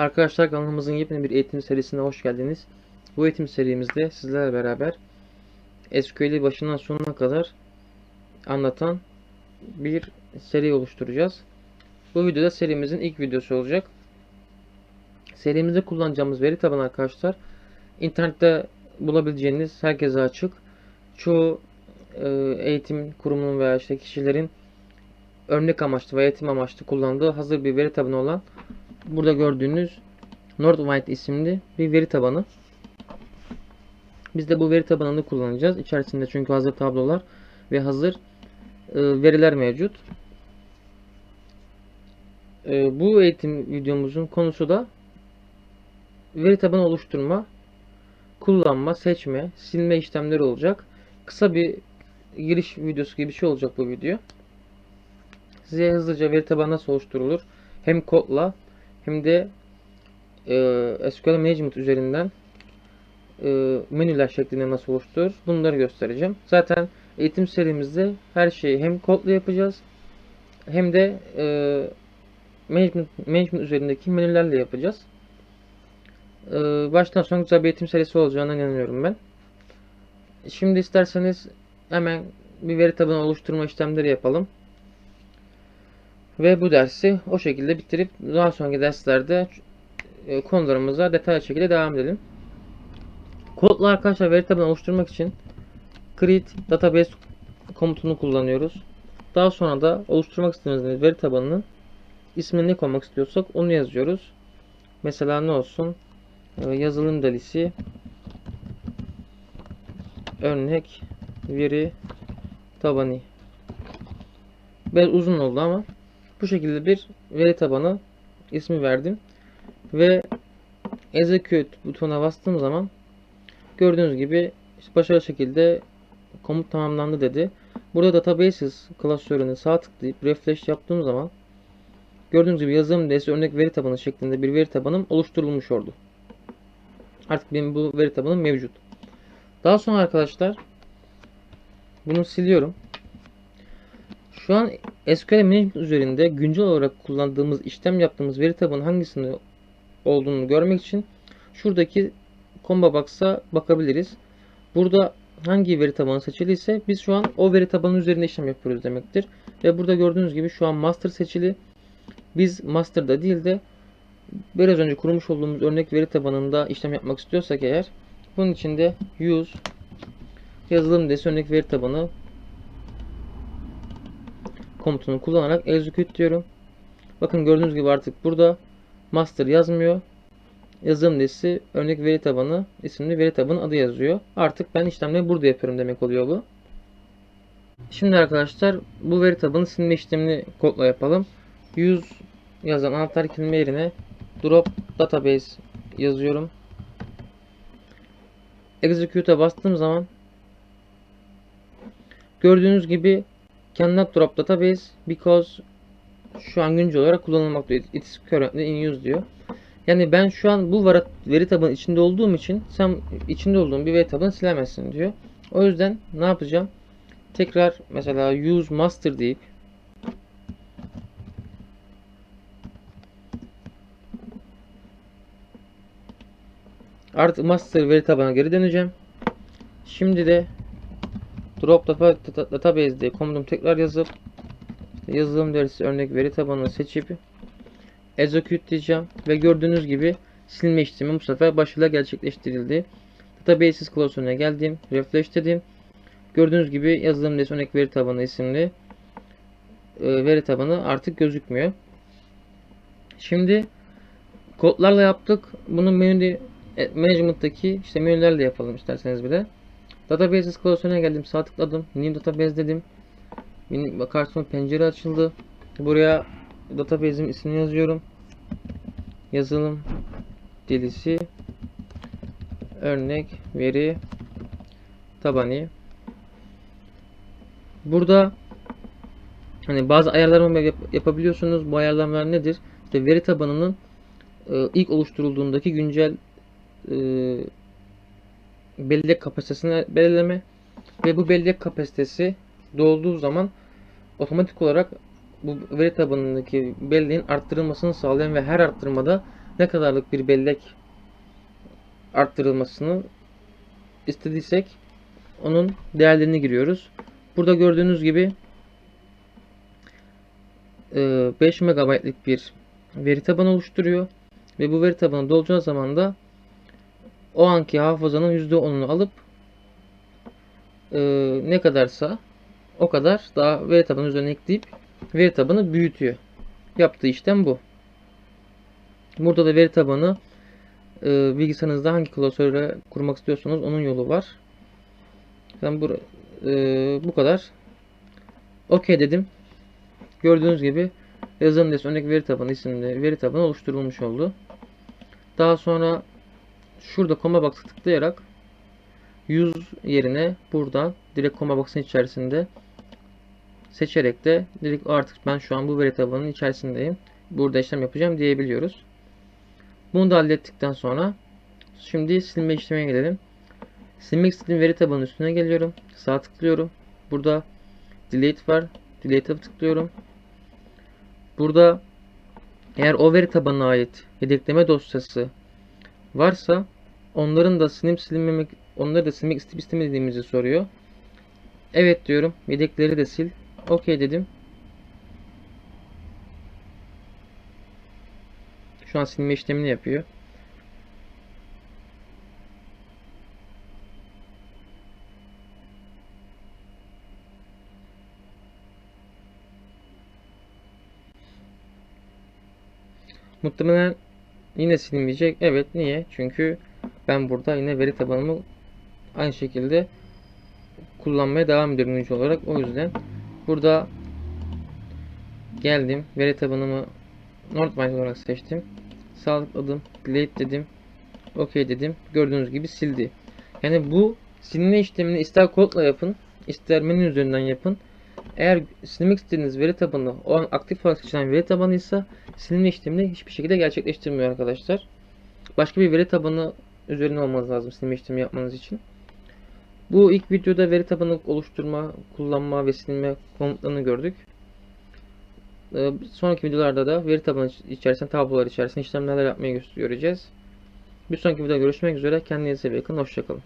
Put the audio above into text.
Arkadaşlar kanalımızın yepyeni bir eğitim serisine hoş geldiniz. Bu eğitim serimizde sizlerle beraber SQL'i başından sonuna kadar anlatan bir seri oluşturacağız. Bu videoda serimizin ilk videosu olacak. Serimizde kullanacağımız veri tabanı arkadaşlar internette bulabileceğiniz herkese açık. Çoğu e, eğitim kurumunun veya işte kişilerin örnek amaçlı veya eğitim amaçlı kullandığı hazır bir veri tabanı olan burada gördüğünüz Nordwide isimli bir veri tabanı. Biz de bu veri tabanını kullanacağız. İçerisinde çünkü hazır tablolar ve hazır e, veriler mevcut. E, bu eğitim videomuzun konusu da veri tabanı oluşturma, kullanma, seçme, silme işlemleri olacak. Kısa bir giriş videosu gibi bir şey olacak bu video. Size hızlıca veri tabanı nasıl oluşturulur hem kodla de e, SQL Management üzerinden e, menüler şeklinde nasıl oluşturur bunları göstereceğim. Zaten eğitim serimizde her şeyi hem kodla yapacağız hem de e, management, management üzerindeki menülerle yapacağız. E, baştan sona güzel bir eğitim serisi olacağına inanıyorum ben. Şimdi isterseniz hemen bir veri tabanı oluşturma işlemleri yapalım. Ve bu dersi o şekilde bitirip daha sonraki derslerde e, konularımıza detaylı şekilde devam edelim. Kodla arkadaşlar veri tabanı oluşturmak için create database komutunu kullanıyoruz. Daha sonra da oluşturmak istediğimiz veri tabanının ismini ne koymak istiyorsak onu yazıyoruz. Mesela ne olsun? Ee, yazılım delisi örnek veri tabanı. Biraz uzun oldu ama bu şekilde bir veri tabanı ismi verdim. Ve execute butonuna bastığım zaman gördüğünüz gibi işte başarılı şekilde komut tamamlandı dedi. Burada databases klasörünü sağ tıklayıp refresh yaptığım zaman gördüğünüz gibi yazılım DS örnek veri tabanı şeklinde bir veri tabanım oluşturulmuş oldu. Artık benim bu veri tabanım mevcut. Daha sonra arkadaşlar bunu siliyorum. Şu an SQL Management üzerinde güncel olarak kullandığımız, işlem yaptığımız veri tabanı hangisinde olduğunu görmek için şuradaki combo box'a bakabiliriz. Burada hangi veri tabanı seçiliyse biz şu an o veri tabanı üzerinde işlem yapıyoruz demektir. Ve burada gördüğünüz gibi şu an master seçili. Biz master'da değil de biraz önce kurmuş olduğumuz örnek veri tabanında işlem yapmak istiyorsak eğer bunun için de use yazılım desi örnek veri tabanı komutunu kullanarak execute diyorum. Bakın gördüğünüz gibi artık burada master yazmıyor. Yazılım desi örnek veri tabanı isimli veri tabanı adı yazıyor. Artık ben işlemleri burada yapıyorum demek oluyor bu. Şimdi arkadaşlar bu veri tabanı silme işlemini kodla yapalım. Use yazan anahtar kelime yerine drop database yazıyorum. Execute'a bastığım zaman gördüğünüz gibi cannot drop database because şu an güncel olarak kullanılmakta. It is currently in use diyor. Yani ben şu an bu veri tabanı içinde olduğum için sen içinde olduğun bir veri tabanı silemezsin diyor. O yüzden ne yapacağım? Tekrar mesela use master deyip Artık master veri tabanına geri döneceğim. Şimdi de drop database diye komutumu tekrar yazıp yazılım dersi örnek veri tabanını seçip execute diyeceğim ve gördüğünüz gibi silme işlemi bu sefer başarıyla gerçekleştirildi. Databases klasörüne geldim. Refresh dedim. Gördüğünüz gibi yazılım dersi örnek veri tabanı isimli e, veri tabanı artık gözükmüyor. Şimdi kodlarla yaptık. Bunu menü management'taki işte menülerle yapalım isterseniz bir de. Databases klasörüne geldim. Sağ tıkladım. New database dedim. Bakarsın pencere açıldı. Buraya database'im ismini yazıyorum. Yazılım dilisi örnek veri tabanı. Burada hani bazı ayarlama yap yapabiliyorsunuz. Bu ayarlamalar nedir? İşte veri tabanının e, ilk oluşturulduğundaki güncel e, bellek kapasitesini belirleme ve bu bellek kapasitesi dolduğu zaman otomatik olarak bu veri tabanındaki belleğin arttırılmasını sağlayan ve her arttırmada ne kadarlık bir bellek arttırılmasını istediysek onun değerlerini giriyoruz. Burada gördüğünüz gibi e, 5 MB'lik bir veri tabanı oluşturuyor ve bu veri tabanı dolacağı zaman da o anki hafızanın %10'unu alıp e, ne kadarsa o kadar daha veri tabanı üzerine ekleyip veri tabanı büyütüyor. Yaptığı işlem bu. Burada da veri tabanı e, bilgisayarınızda hangi klasörle kurmak istiyorsanız onun yolu var. Ben bu, e, bu kadar. OK dedim. Gördüğünüz gibi ders örnek veri tabanı isimli veri tabanı oluşturulmuş oldu. Daha sonra şurada koma box'a tıklayarak 100 yerine buradan direkt koma box'ın içerisinde seçerek de direkt artık ben şu an bu veri tabanının içerisindeyim. Burada işlem yapacağım diyebiliyoruz. Bunu da hallettikten sonra şimdi silme işlemine gelelim. Silmek istediğim veri tabanının üstüne geliyorum. Sağ tıklıyorum. Burada delete var. Delete'e tıklıyorum. Burada eğer o veri tabanına ait yedekleme dosyası varsa onların da silinip silinmemek onları da silmek isteyip istemediğimizi soruyor. Evet diyorum. Yedekleri de sil. OK dedim. Şu an silme işlemini yapıyor. Muhtemelen yine silinmeyecek. Evet niye? Çünkü ben burada yine veri tabanımı aynı şekilde kullanmaya devam ediyorum ünlü olarak. O yüzden burada geldim. Veri tabanımı Nordbind olarak seçtim. Sağlıkladım. Delete dedim. OK dedim. Gördüğünüz gibi sildi. Yani bu silme işlemini ister kodla yapın, ister menü üzerinden yapın. Eğer silmek istediğiniz veri tabanı o an aktif olarak seçilen veri tabanıysa silme işlemini hiçbir şekilde gerçekleştirmiyor arkadaşlar. Başka bir veri tabanı üzerine olmanız lazım silme işlemi yapmanız için. Bu ilk videoda veri tabanı oluşturma, kullanma ve silme komutlarını gördük. Ee, sonraki videolarda da veri tabanı içerisinde tablolar içerisinde işlemler yapmayı göreceğiz. Bir sonraki videoda görüşmek üzere. Kendinize bakın. Hoşçakalın.